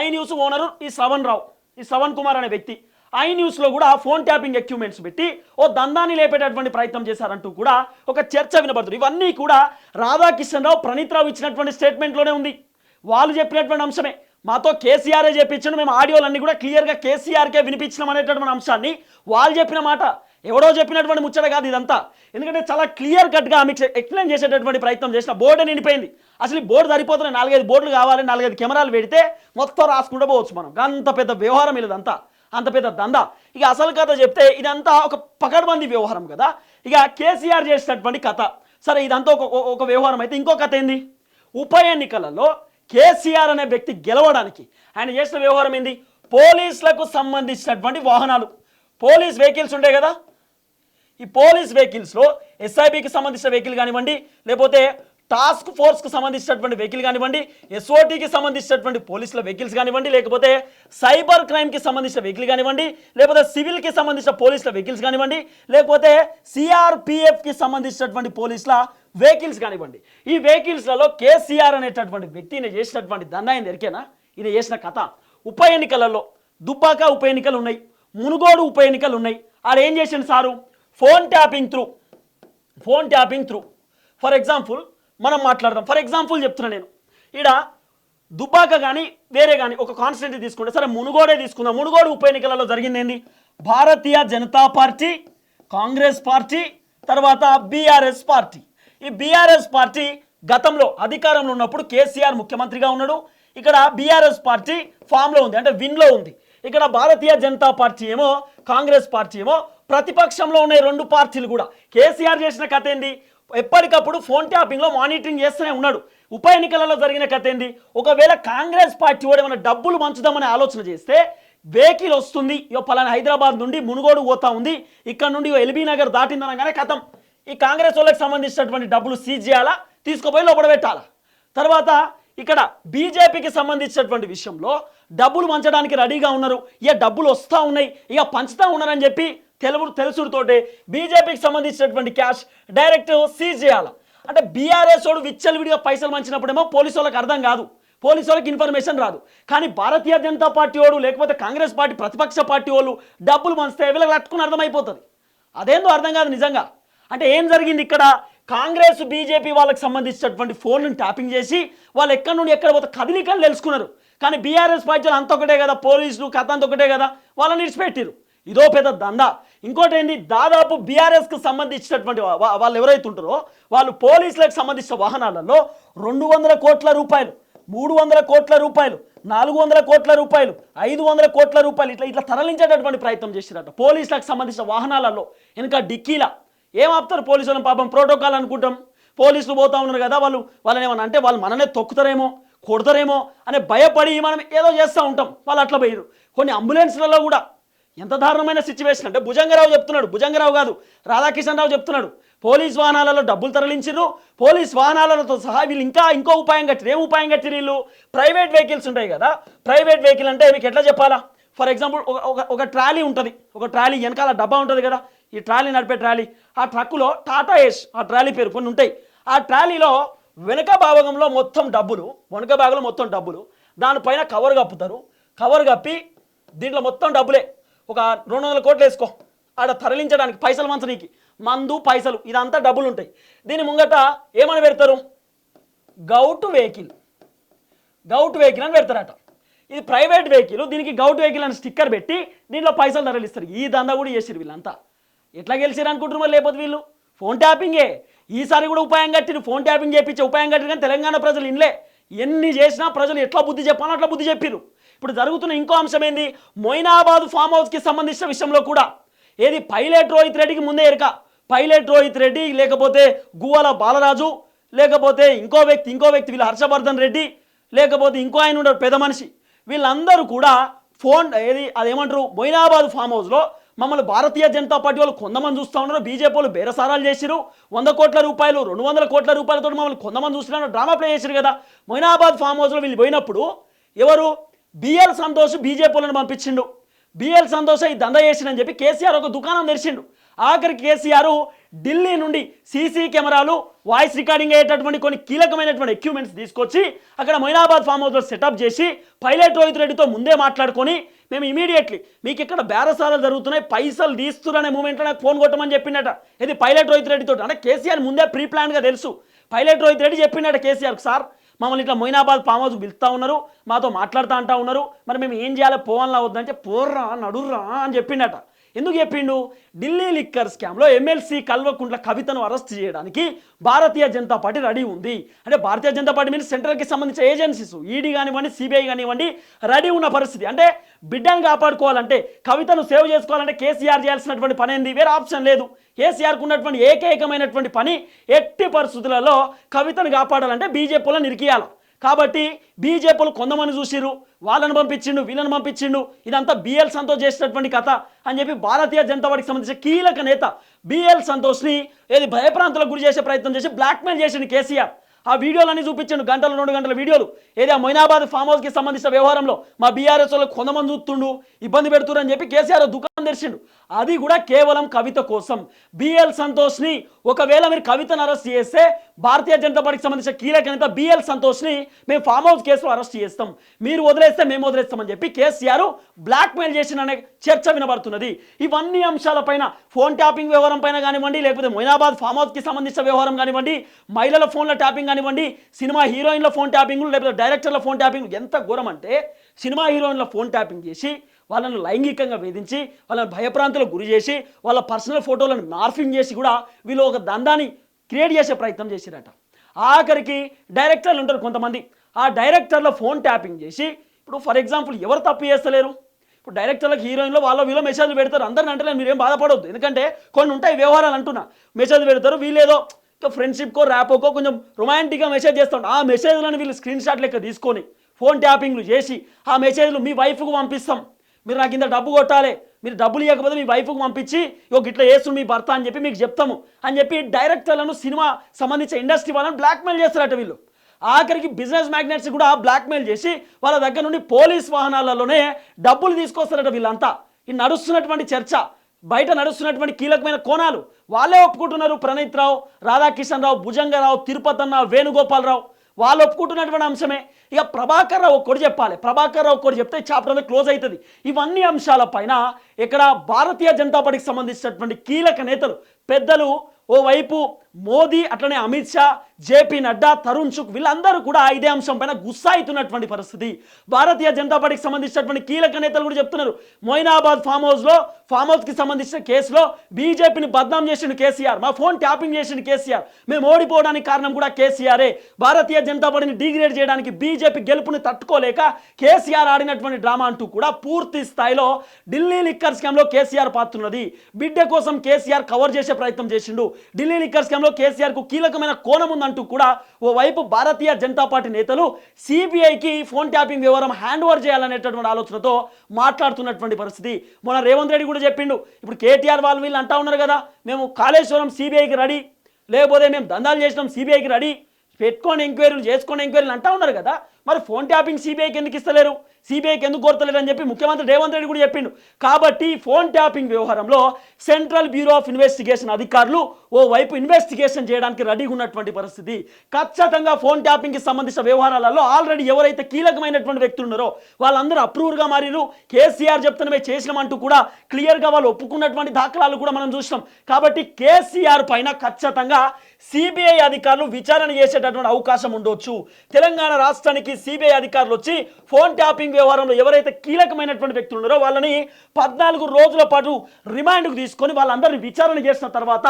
I news owner ఈ శ్రవణ్ రావు ఈ శ్రవణ్ కుమార్ అనే వ్యక్తి. ఐ న్యూస్లో కూడా ఫోన్ ట్యాపింగ్ ఎక్విప్మెంట్స్ పెట్టి ఓ దందాన్ని లేపేటటువంటి ప్రయత్నం చేశారంటూ కూడా ఒక చర్చ వినబడుతుంది. ఇవన్నీ కూడా రాధాకిషన్ రావు ప్రణీత్ రావు ఇచ్చినటువంటి స్టేట్మెంట్లోనే ఉంది. వాళ్ళు చెప్పినటువంటి అంశమే. మాతో కేసీఆరే చెప్పించండి మేము ఆడియోలన్నీ కూడా క్లియర్గా కేసీఆర్కే వినిపించినాం అనేటటువంటి అంశాన్ని వాళ్ళు చెప్పిన మాట. ఎవడో చెప్పినటువంటి ముచ్చట కాదు ఇదంతా. ఎందుకంటే చాలా క్లియర్ కట్గా మీకు ఎక్స్ప్లెయిన్ చేసేటటువంటి ప్రయత్నం చేసిన బోర్డు నిండిపోయింది. అసలు ఈ బోర్డు సరిపోతున్నాయి నాలుగైదు బోర్డులు కావాలి నాలుగైదు కెమెరాలు పెడితే మొత్తం రాసుకుంటూ పోవచ్చు మనం. అంత పెద్ద వ్యవహారం ఇదంతా. అంత పెద్ద దందా. ఇక అసలు కథ చెప్తే ఇదంతా ఒక పకడ్బందీ వ్యవహారం కదా. ఇక కేసీఆర్ చేసినటువంటి కథ. సరే ఇదంతా ఒక- ఒక వ్యవహారం అయితే ఇంకో కథ ఏంది? ఉప ఎన్నికలలో కేసీఆర్ అనే వ్యక్తి గెలవడానికి ఆయన చేసిన వ్యవహారం ఏంది? పోలీసులకు సంబంధించినటువంటి వాహనాలు. పోలీస్ వెహికల్స్ ఉంటాయి కదా? ఈ పోలీస్ వెహికల్స్లో ఎస్ఐబికి సంబంధించిన వెహికల్ కానివ్వండి లేకపోతే టాస్క్ ఫోర్స్కి సంబంధించినటువంటి వెహికల్ కానివ్వండి ఎస్ఓటీకి సంబంధించినటువంటి పోలీసుల వెహికల్స్ కానివ్వండి లేకపోతే సైబర్ క్రైమ్కి సంబంధించిన వెహికల్ కానివ్వండి లేకపోతే సివిల్కి సంబంధించిన పోలీసుల వెహికల్స్ కానివ్వండి లేకపోతే సిఆర్పిఎఫ్కి సంబంధించినటువంటి పోలీసుల వెహికల్స్ కానివ్వండి. ఈ వెహికల్స్లలో కేసీఆర్ అనేటటువంటి వ్యక్తి ఈయన చేసినటువంటి దండాయింది ఎరికేనా ఈయన చేసిన కథ. ఉప ఎన్నికలలో దుబ్బాక ఉప ఎన్నికలు ఉన్నాయి మునుగోడు ఉప ఎన్నికలు ఉన్నాయి. ఆడ ఏం చేసిండు sir? Phone tapping through phone tapping through. For example మనం మాట్లాడదాం. ఫర్ ఎగ్జాంపుల్ చెప్తున్నా నేను. ఈడ దుబ్బాక కానీ వేరే కానీ ఒక కాన్స్టిట్యూన్సీ తీసుకుంటే సరే మునుగోడే తీసుకుందాం. మునుగోడు ఉప ఎన్నికలలో జరిగింది ఏంది భారతీయ జనతా పార్టీ కాంగ్రెస్ పార్టీ తర్వాత బీఆర్ఎస్ పార్టీ. ఈ బీఆర్ఎస్ పార్టీ గతంలో అధికారంలో ఉన్నప్పుడు కేసీఆర్ ముఖ్యమంత్రిగా ఉన్నాడు. ఇక్కడ బీఆర్ఎస్ పార్టీ ఫామ్లో ఉంది అంటే విన్లో ఉంది. ఇక్కడ భారతీయ జనతా పార్టీ ఏమో కాంగ్రెస్ పార్టీ ఏమో ప్రతిపక్షంలో ఉన్న రెండు పార్టీలు కూడా. కేసీఆర్ చేసిన కథ ఏంది? ఎప్పటికప్పుడు ఫోన్ ట్యాపింగ్లో మానిటరింగ్ చేస్తూనే ఉన్నాడు. ఉప ఎన్నికలలో జరిగిన కథ ఏంది? ఒకవేళ కాంగ్రెస్ పార్టీ వాడు ఏమైనా డబ్బులు పంచుదామని ఆలోచన చేస్తే వెహికల్ వస్తుంది. ఇక పలానా హైదరాబాద్ నుండి మునుగోడు పోతా ఉంది. ఇక్కడ నుండి ఎల్బీ నగర్ దాటిందనగానే కథం. ఈ కాంగ్రెస్ వాళ్ళకి సంబంధించినటువంటి డబ్బులు సీజ్ చేయాలా? తీసుకుపోయి లోపల పెట్టాలా? తర్వాత ఇక్కడ బీజేపీకి సంబంధించినటువంటి విషయంలో డబ్బులు పంచడానికి రెడీగా ఉన్నారు. ఇక డబ్బులు వస్తూ ఉన్నాయి. ఇక పంచుతూ ఉన్నారని చెప్పి తెలుగు తెలుసుడితోటి బీజేపీకి సంబంధించినటువంటి క్యాష్ డైరెక్ట్ సీజ్ చేయాలి. అంటే బీఆర్ఎస్ వాడు విచ్చలవిడిగా పైసలు మంచినప్పుడేమో పోలీసు వాళ్ళకి అర్థం కాదు. పోలీసు వాళ్ళకి ఇన్ఫర్మేషన్ రాదు. కానీ భారతీయ జనతా పార్టీ వాడు లేకపోతే కాంగ్రెస్ పార్టీ ప్రతిపక్ష పార్టీ వాళ్ళు డబ్బులు మంచితే వీళ్ళకి లట్టుకుని అర్థమైపోతుంది. అదేందో అర్థం కాదు నిజంగా. అంటే ఏం జరిగింది ఇక్కడ? కాంగ్రెస్ బీజేపీ వాళ్ళకి సంబంధించినటువంటి ఫోన్లను ట్యాపింగ్ చేసి వాళ్ళు ఎక్కడి నుండి ఎక్కడ పోతే కదిలికని తెలుసుకున్నారు. కానీ బీఆర్ఎస్ పార్టీలు అంత ఒకటే కదా పోలీసులు కథ అంత ఒకటే కదా వాళ్ళని విడిచిపెట్టారు ఇదో పెద్ద దందా ఇంకోటి ఏంది దాదాపు బీఆర్ఎస్కి సంబంధించినటువంటి వాళ్ళు ఎవరైతే ఉంటారో వాళ్ళు పోలీసులకు సంబంధించిన వాహనాలలో రెండు వందల కోట్ల రూపాయలు మూడు వందల కోట్ల రూపాయలు నాలుగు వందల కోట్ల రూపాయలు ఐదు వందల కోట్ల రూపాయలు ఇట్లా ఇట్లా తరలించేటటువంటి ప్రయత్నం చేసినట్టు పోలీసులకు సంబంధించిన వాహనాలలో. వెనుక డిక్కీలా. ఏం ఆపుతారు పోలీసులను? పాపం ప్రోటోకాల్ అనుకుంటాం. పోలీసులు పోతా ఉన్నారు కదా వాళ్ళు. వాళ్ళని ఏమన్నా అంటే వాళ్ళు మననే తొక్కుతారేమో కొడతారేమో అనే భయపడి మనం ఏదో చేస్తూ ఉంటాం. వాళ్ళు అట్లా పోయారు కొన్ని అంబులెన్స్లలో కూడా ఎంత దారుణమైన సిచ్యువేషన్ అంటే భుజంగరావు చెప్తున్నాడు భుజంగరావు కాదు రాధాకిషన్ రావు చెప్తున్నాడు. పోలీస్ వాహనాలలో డబ్బులు తరలించిర్రు. పోలీస్ వాహనాలతో సహా వీళ్ళు ఇంకా ఇంకో ఉపాయం కట్టిరు ఏం ఉపాయం కట్టిరు వీళ్ళు? ప్రైవేట్ వెహికల్స్ ఉంటాయి కదా ప్రైవేట్ వెహికల్ అంటే మీకు ఎట్లా చెప్పాలా? ఫర్ ఎగ్జాంపుల్ ఒక ఒక- ట్రాలీ ఉంటుంది ఒక ట్రాలీ వెనకాల డబ్బా ఉంటుంది కదా ఈ ట్రాలీ నడిపే ట్రాలీ ఆ ట్రక్కులో టాటా ఏస్ ఆ ట్రాలీ పేరు కొన్ని ఉంటాయి. ఆ ట్రాలీలో వెనక భాగంలో మొత్తం డబ్బులు వెనక భాగంలో మొత్తం డబ్బులు దానిపైన కవర్ కప్పుతారు. కవర్ కప్పి దీంట్లో మొత్తం డబ్బులే. ఒక రెండు వందల కోట్లు వేసుకో. ఆడ తరలించడానికి పైసలు మంచనీకి మందు పైసలు ఇదంతా డబ్బులు ఉంటాయి దీని ముంగట ఏమని పెడతారు? Govt vehicle. గౌట్ వెహికల్ అని పెడతారట. ఇది ప్రైవేట్ వెహికల్ దీనికి గౌట్ వెహికల్ అని స్టిక్కర్ పెట్టి దీంట్లో పైసలు తరలిస్తారు. ఈ దందా కూడా చేసిరు వీళ్ళంతా. ఎట్లా గెలిచారు అనుకుంటున్నారు లేకపోతే వీళ్ళు? ఫోన్ ట్యాపింగే. ఈసారి కూడా ఉపాయం కట్టిరు ఫోన్ ట్యాపింగ్ చేయించే ఉపాయం కట్టిరు కానీ తెలంగాణ ప్రజలు ఇన్లే. ఎన్ని చేసినా ప్రజలు ఎట్లా బుద్ధి చెప్పాలో అట్లా బుద్ధి చెప్పిరు ఇప్పుడు జరుగుతున్న ఇంకో అంశం ఏంది? మొయినాబాద్ ఫామ్ హౌస్కి సంబంధించిన విషయంలో కూడా. ఏది పైలట్ రోహిత్ రెడ్డికి ముందే ఎరక. పైలట్ రోహిత్ రెడ్డి లేకపోతే గువ్వల బాలరాజు లేకపోతే ఇంకో వ్యక్తి ఇంకో వ్యక్తి వీళ్ళు హర్షవర్ధన్ రెడ్డి లేకపోతే ఇంకో ఆయన ఉంటారు పెద్ద మనిషి. వీళ్ళందరూ కూడా ఫోన్ ఏది అదేమంటారు మొయినాబాద్ ఫామ్ హౌస్లో మమ్మల్ని భారతీయ జనతా పార్టీ వాళ్ళు కొంతమంది చూస్తూ ఉన్నారు. బీజేపీ వాళ్ళు బేరసారాలు చేసిరు వంద కోట్ల రూపాయలు రెండు వందల కోట్ల రూపాయలతో మమ్మల్ని కొంతమంది చూస్తున్నారు డ్రామా ప్లే చేసిరు కదా. మొయినాబాద్ ఫామ్ హౌస్లో వీళ్ళు పోయినప్పుడు ఎవరు? బిఎల్ సంతోష్ బీజేపీలను పంపించిండు. బిఎల్ సంతోష్ ఈ దంద చేసిండని చెప్పి కేసీఆర్ ఒక దుకాణం తెరిచిండు. ఆఖరికి కేసీఆర్ ఢిల్లీ నుండి సీసీ కెమెరాలు వాయిస్ రికార్డింగ్ అయ్యేటటువంటి కొన్ని కీలకమైనటువంటి ఎక్విప్మెంట్స్ తీసుకొచ్చి అక్కడ మొయినాబాద్ ఫామ్ హౌస్లో సెటప్ చేసి పైలట్ రోహిత్ రెడ్డితో ముందే మాట్లాడుకొని మేము ఇమీడియట్లీ మీకు ఇక్కడ బేరసారాలు జరుగుతున్నాయి పైసలు తీస్తురనే మూమెంట్లో నాకు ఫోన్ కొట్టమని చెప్పిండట. ఇది పైలట్ రోహిత్ రెడ్డితో అంటే కేసీఆర్ ముందే ప్రీ ప్లాన్గా తెలుసు. పైలట్ రోహిత్ రెడ్డి చెప్పిండట కేసీఆర్ సార్ మమ్మల్ని ఇట్లా మొయినాబాద్ ఫామ్ హౌస్ పిలుస్తూ ఉన్నారు మాతో మాట్లాడుతూ అంటా ఉన్నారు. మరి మేము ఏం చేయాలి పోవాలా వద్దంటే పోర్రా నడుర్రా అని చెప్పిండట. ఎందుకు చెప్పిండు? ఢిల్లీ లిక్కర్ స్కామ్లో ఎమ్మెల్సీ కల్వకుంట్ల కవితను అరెస్ట్ చేయడానికి భారతీయ జనతా పార్టీ రెడీ ఉంది. అంటే భారతీయ జనతా పార్టీ మీద సెంట్రల్కి సంబంధించిన ఏజెన్సీస్ ఈడీ కానివ్వండి సిబిఐ కానివ్వండి రెడీ ఉన్న పరిస్థితి. అంటే బిడ్డను కాపాడుకోవాలంటే కవితను సేవ్ చేసుకోవాలంటే కేసీఆర్ చేయాల్సినటువంటి పని ఏంది? వేరే ఆప్షన్ లేదు. కేసీఆర్కు ఉన్నటువంటి ఏకైకమైనటువంటి పని ఎట్టి పరిస్థితులలో కవితను కాపాడాలంటే బీజేపీలో నిరికియాలి కాబట్టి బీజేపీలు కొంతమంది చూసిరు వాళ్ళని పంపించిండు వీళ్ళని పంపించిండు ఇదంతా బిఎల్ సంతోష్ చేసినటువంటి కథ అని చెప్పి భారతీయ జనతా పార్టీకి సంబంధించిన కీలక నేత బిఎల్ సంతోష్ని ఏది భయప్రాంతాలకు గురి చేసే ప్రయత్నం చేసి బ్లాక్మెయిల్ చేసిండు కేసీఆర్. ఆ వీడియోలన్నీ చూపించండు. గంటల రెండు గంటల వీడియోలు. ఏదో మొయినాబాద్ ఫామ్ హౌస్కి సంబంధించిన వ్యవహారంలో మా బీఆర్ఎస్ వాళ్ళు కొంతమంది చూస్తుండు ఇబ్బంది పెడుతురని చెప్పి కేసీఆర్ దుకాణం తెరిచిండు. అది కూడా కేవలం కవిత కోసం. బిఎల్ సంతోష్ని ఒకవేళ మీరు కవితను అరెస్ట్ చేస్తే భారతీయ జనతా పార్టీకి సంబంధించిన కీలక నేత బిఎల్ సంతోష్ని మేము ఫామ్ హౌస్ కేసులో అరెస్ట్ చేస్తాం. మీరు వదిలేస్తే మేము వదిలేస్తామని చెప్పి కేసీఆర్ బ్లాక్మెయిల్ చేసిన అనే చర్చ వినబడుతున్నది. ఇవన్నీ అంశాలపైన ఫోన్ ట్యాపింగ్ వ్యవహారం పైన కానివ్వండి లేకపోతే మొయినాబాద్ ఫామ్ హౌస్కి సంబంధించిన వ్యవహారం కానివ్వండి మహిళల ఫోన్ల ట్యాపింగ్ కానివ్వండి సినిమా హీరోయిన్ల ఫోన్ ట్యాపింగ్ లేకపోతే డైరెక్టర్ల ఫోన్ ట్యాపింగ్ ఎంత ఘోరం అంటే సినిమా హీరోయిన్ల ఫోన్ ట్యాపింగ్ చేసి వాళ్ళను లైంగికంగా వేధించి వాళ్ళని భయప్రాంతులకు గురి చేసి వాళ్ళ పర్సనల్ ఫోటోలను మార్ఫింగ్ చేసి కూడా వీళ్ళు ఒక దందాన్ని క్రియేట్ చేసే ప్రయత్నం చేసిరట. ఆఖరికి డైరెక్టర్లు ఉంటారు కొంతమంది. ఆ డైరెక్టర్ల ఫోన్ ట్యాపింగ్ చేసి ఇప్పుడు ఫర్ ఎగ్జాంపుల్ ఎవరు తప్పు చేస్తలేరు? ఇప్పుడు డైరెక్టర్లకు హీరోయిన్లో వాళ్ళ వీళ్ళు మెసేజ్లు పెడతారు అందరిని అంటే మీరేం బాధపడవద్దు ఎందుకంటే కొన్ని ఉంటాయి వ్యవహారాలు అంటున్నా. మెసేజ్ పెడతారు వీళ్ళేదో ఇంకా ఫ్రెండ్షిప్కో ర్యాపోకో కొంచెం రొమాంటిక్గా మెసేజ్ చేస్తాం ఆ మెసేజ్లను వీళ్ళు స్క్రీన్ షాట్ లెక్క తీసుకొని ఫోన్ ట్యాపింగ్లు చేసి ఆ మెసేజ్లు మీ వైఫ్కు పంపిస్తాం. మీరు నాకు ఇంత డబ్బు కొట్టాలి మీరు డబ్బులు ఇవ్వకపోతే మీ వైఫ్కు పంపించి ఒక ఇట్లా చేస్తుంది మీ భర్త అని చెప్పి మీకు చెప్తాము. అని చెప్పి డైరెక్టర్లను సినిమా సంబంధించిన ఇండస్ట్రీ వాళ్ళని బ్లాక్మెయిల్ చేస్తారట వీళ్ళు. ఆఖరికి బిజినెస్ మ్యాగ్నెట్స్ కూడా బ్లాక్మెయిల్ చేసి వాళ్ళ దగ్గర నుండి పోలీస్ వాహనాలలోనే డబ్బులు తీసుకొస్తారట వీళ్ళంతా. ఈ నడుస్తున్నటువంటి చర్చ. బయట నడుస్తున్నటువంటి కీలకమైన కోణాలు. వాళ్ళే ఒప్పుకుంటున్నారు ప్రణీత్ రావు రాధాకిషన్ రావు భుజంగరావు తిరుపతన్న వేణుగోపాలరావు. వాళ్ళు ఒప్పుకుంటున్నటువంటి అంశమే. ఇక ప్రభాకర్ రావు ఒక్కటి చెప్పాలి. ప్రభాకర్ రావు ఒక్కటి చెప్తే చాప్టర్ అనేది క్లోజ్ అవుతుంది ఇవన్నీ అంశాలపైన ఇక్కడ భారతీయ జనతా పార్టీకి సంబంధించినటువంటి కీలక నేతలు పెద్దలు ఓవైపు మోదీ అట్లనే అమిత్ షా జేపీ నడ్డా తరుణ్ చుక్ వీళ్ళందరూ కూడా ఇదే అంశం పైన గుస్సా అవుతున్నటువంటి పరిస్థితి. భారతీయ జనతా పార్టీకి సంబంధించినటువంటి కీలక నేతలు కూడా చెప్తున్నారు. మొయినాబాద్ ఫామ్ హౌస్లో ఫామ్ హౌస్కి సంబంధించిన కేసులో బీజేపీని బద్నాం చేసిన కేసీఆర్. మా ఫోన్ ట్యాపింగ్ చేసిన కేసీఆర్. మేము ఓడిపోవడానికి కారణం కూడా కేసీఆరే. భారతీయ జనతా పార్టీని డిగ్రేడ్ చేయడానికి బీజేపీ గెలుపుని తట్టుకోలేక కేసీఆర్ ఆడినటువంటి డ్రామా అంటూ కూడా పూర్తి స్థాయిలో ఢిల్లీ లిక్కర్ స్కామ్లో కేసీఆర్ పాత్రున్నది. బిడ్డ కోసం కేసీఆర్ కవర్ చేసే ప్రయత్నం చేసిండు. ఢిల్లీ లిక్కర్ స్కామ్లో కేసీఆర్కు కీలకమైన కోణం ఉందంటూ కూడా ఓవైపు భారతీయ జనతా పార్టీ నేతలు సిబిఐకి ఫోన్ ట్యాపింగ్ వివరం హ్యాండ్ ఓవర్ చేయాలనేటటువంటి ఆలోచనతో మాట్లాడుతున్నటువంటి పరిస్థితి. మొన్న రేవంత్ రెడ్డి కూడా చెప్పిండు. ఇప్పుడు కేటీఆర్ వాళ్ళు వీళ్ళు అంటా ఉన్నారు కదా మేము కాళేశ్వరం సిబిఐకి రెడీ లేకపోతే మేము దందాలు చేసినాం సిబిఐకి రెడీ పెట్టుకొని ఎంక్వైరీలు చేసుకొని ఎంక్వైరీలు అంటా ఉన్నారు కదా మరి ఫోన్ ట్యాపింగ్ సిబిఐకి ఎందుకు ఇస్తలేరు? సిబిఐకి ఎందుకు కోరతలేదని అని చెప్పి ముఖ్యమంత్రి రేవంత్ రెడ్డి కూడా చెప్పిండు. కాబట్టి ఫోన్ ట్యాపింగ్ వ్యవహారంలో సెంట్రల్ బ్యూరో ఆఫ్ ఇన్వెస్టిగేషన్ అధికారులు ఓ వైపు ఇన్వెస్టిగేషన్ చేయడానికి రెడీగా ఉన్నటువంటి పరిస్థితి. ఖచ్చితంగా ఫోన్ ట్యాపింగ్కి సంబంధించిన వ్యవహారాలలో ఆల్రెడీ ఎవరైతే కీలకమైనటువంటి వ్యక్తులు ఉన్నారో వాళ్ళందరూ అప్రూవర్గా మారిరు కేసీఆర్ చెప్తున్నవే చేసినామంటూ కూడా క్లియర్గా వాళ్ళు ఒప్పుకున్నటువంటి దాఖలాలు కూడా మనం చూసినాం. కాబట్టి కేసీఆర్ పైన ఖచ్చితంగా సిబిఐ అధికారులు విచారణ చేసేటటువంటి అవకాశం ఉండొచ్చు. తెలంగాణ రాష్ట్రానికి సిబిఐ అధికారులు వచ్చి ఫోన్ ట్యాపింగ్ వ్యవహారంలో ఎవరైతే కీలకమైనటువంటి వ్యక్తులు ఉన్నారో వాళ్ళని పద్నాలుగు రోజుల పాటు రిమాండ్కు తీసుకొని వాళ్ళందరినీ విచారణ చేసిన తర్వాత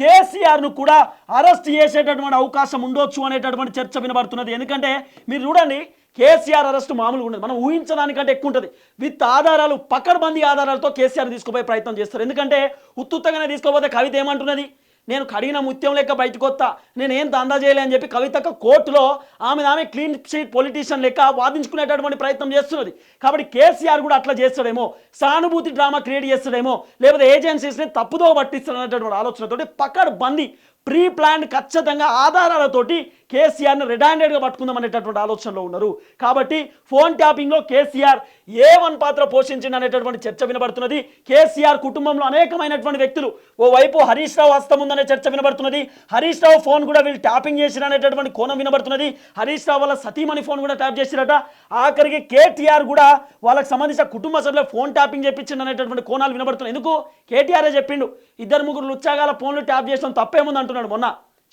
కేసీఆర్ను కూడా అరెస్ట్ చేసేటటువంటి అవకాశం ఉండొచ్చు అనేటటువంటి చర్చ వినబడుతున్నది. ఎందుకంటే మీరు చూడండి కేసీఆర్ అరెస్ట్ మామూలుగా ఉండదు. మనం ఊహించడానికంటే ఎక్కువ ఉంటుంది. విత్ ఆధారాలు పకడ్బందీ ఆధారాలతో కేసీఆర్ తీసుకుపోయే ప్రయత్నం చేస్తారు. ఎందుకంటే ఉత్తుత్తగానే తీసుకోపోతే కవిత ఏమంటున్నది? నేను కడిగిన ముత్యం లెక్క బయటకు వస్తా. నేను దందా చేయలే అని చెప్పి కవితక్క కోర్టులో ఆమె ఆమె క్లీన్ షీట్ పొలిటీషియన్ లెక్క వాదించుకునేటటువంటి ప్రయత్నం చేస్తున్నది. కాబట్టి కేసీఆర్ కూడా అట్లా చేస్తాడేమో సానుభూతి డ్రామా క్రియేట్ చేస్తాడేమో లేకపోతే ఏజెన్సీస్ని తప్పుదో పట్టిస్తాడు అనేటటువంటి ఆలోచనతోటి పక్కడు బందీ ప్రీ ప్లాన్ ఖచ్చితంగా ఆధారాలతోటి కేసీఆర్ని రిడాండెడ్గా పట్టుకుందాం అనేటటువంటి ఆలోచనలో ఉన్నారు. కాబట్టి ఫోన్ ట్యాపింగ్లో కేసీఆర్ ఏ వన్ పాత్ర పోషించింది అనేటటువంటి చర్చ వినబడుతున్నది. కేసీఆర్ కుటుంబంలో అనేకమైనటువంటి వ్యక్తులు ఓవైపు హరీష్ రావు హస్తం ఉందనే చర్చ వినబడుతున్నది. హరీష్ రావు ఫోన్ కూడా వీళ్ళు ట్యాపింగ్ చేసిన అనేటటువంటి కోణం వినబడుతున్నది. హరీష్ రావు వాళ్ళ సతీమణి ఫోన్ కూడా ట్యాప్ చేసిరట. ఆఖరికి కేటీఆర్ కూడా వాళ్ళకి సంబంధించిన కుటుంబ సభ్యుల ఫోన్ ట్యాపింగ్ చేపించింది అనేటటువంటి కోణాలు వినబడుతున్నాయి. ఎందుకు? కేటీఆరే చెప్పిండు. ఇద్దరు ముగ్గురు లుచ్చాగాల ఫోన్లు ట్యాప్ చేసిన తప్పేముంది అంటున్నాడు మొన్న.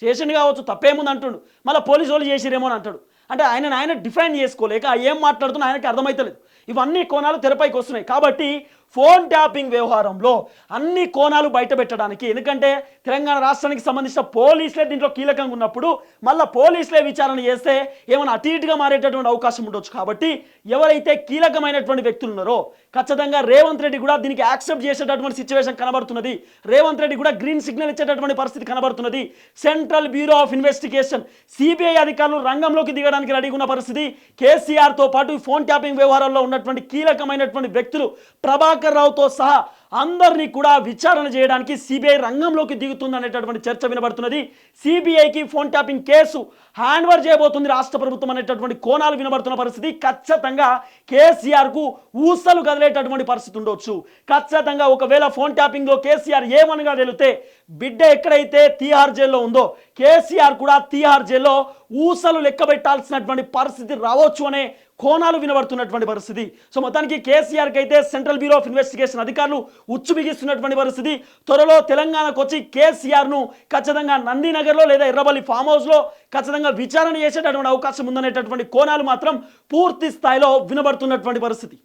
చేసిండు కావచ్చు తప్పేముంది అంటుండు. మళ్ళీ పోలీసు వాళ్ళు చేసిరేమో అని అంటాడు. అంటే ఆయన ఆయన డిఫైన్ చేసుకోలేక ఏం మాట్లాడుతున్నా ఆయనకి అర్థమైతలేదు. ఇవన్నీ కోణాలు తెరపైకి వస్తున్నాయి. కాబట్టి ఫోన్ ట్యాపింగ్ వ్యవహారంలో అన్ని కోణాలు బయటపెట్టడానికి ఎందుకంటే తెలంగాణ రాష్ట్రానికి సంబంధించిన పోలీసులే దీంట్లో కీలకంగా ఉన్నప్పుడు మళ్ళీ పోలీసులే విచారణ చేస్తే ఏమైనా అటు ఇటుగా మారేటటువంటి అవకాశం ఉండొచ్చు. కాబట్టి ఎవరైతే కీలకమైనటువంటి వ్యక్తులు ఉన్నారో ఖచ్చితంగా రేవంత్ రెడ్డి కూడా దీనికి యాక్సెప్ట్ చేసేటటువంటి సిచ్యువేషన్ కనబడుతున్నది. రేవంత్ రెడ్డి కూడా గ్రీన్ సిగ్నల్ ఇచ్చేటటువంటి పరిస్థితి కనబడుతున్నది. Central bureau of investigation CBI అధికారులు రంగంలోకి దిగడానికి రెడీగా ఉన్న పరిస్థితి. కేసీఆర్తో పాటు ఫోన్ ట్యాపింగ్ వ్యవహారంలో ఉన్నటువంటి కీలకమైనటువంటి వ్యక్తులు ప్రభాకర్ రావుతో సహా అందరినీ కూడా విచారణ చేయడానికి సిబిఐ రంగంలోకి దిగుతుంది అనేటటువంటి చర్చ వినబడుతున్నది. సిబిఐకి phone tapping case hand over చేయబోతుంది రాష్ట్ర ప్రభుత్వం అనేటటువంటి కోణాలు వినబడుతున్న పరిస్థితి. ఖచ్చితంగా కేసీఆర్కు ఊసలు కదిలేటటువంటి పరిస్థితి ఉండొచ్చు. ఖచ్చితంగా ఒకవేళ ఫోన్ ట్యాపింగ్లో కేసీఆర్ ఏమనగా వెళితే బిడ్డ ఎక్కడైతే తీహార్ జైల్లో ఉందో కేసీఆర్ కూడా తీహార్ జైల్లో ఊసలు లెక్కబెట్టాల్సినటువంటి పరిస్థితి రావచ్చు అనే కోణాలు వినబడుతున్నటువంటి పరిస్థితి. సో మొత్తానికి కేసీఆర్కి అయితే సెంట్రల్ బ్యూరో ఆఫ్ ఇన్వెస్టిగేషన్ అధికారులు ఉచ్చు బిగిస్తున్నటువంటి పరిస్థితి. త్వరలో తెలంగాణకు వచ్చి కేసీఆర్ను ఖచ్చితంగా నందినగర్లో లేదా ఎర్రబల్లి ఫామ్ హౌస్లో ఖచ్చితంగా విచారణ చేసేటటువంటి అవకాశం ఉందనేటటువంటి కోణాలు మాత్రం పూర్తి స్థాయిలో వినబడుతున్నటువంటి పరిస్థితి.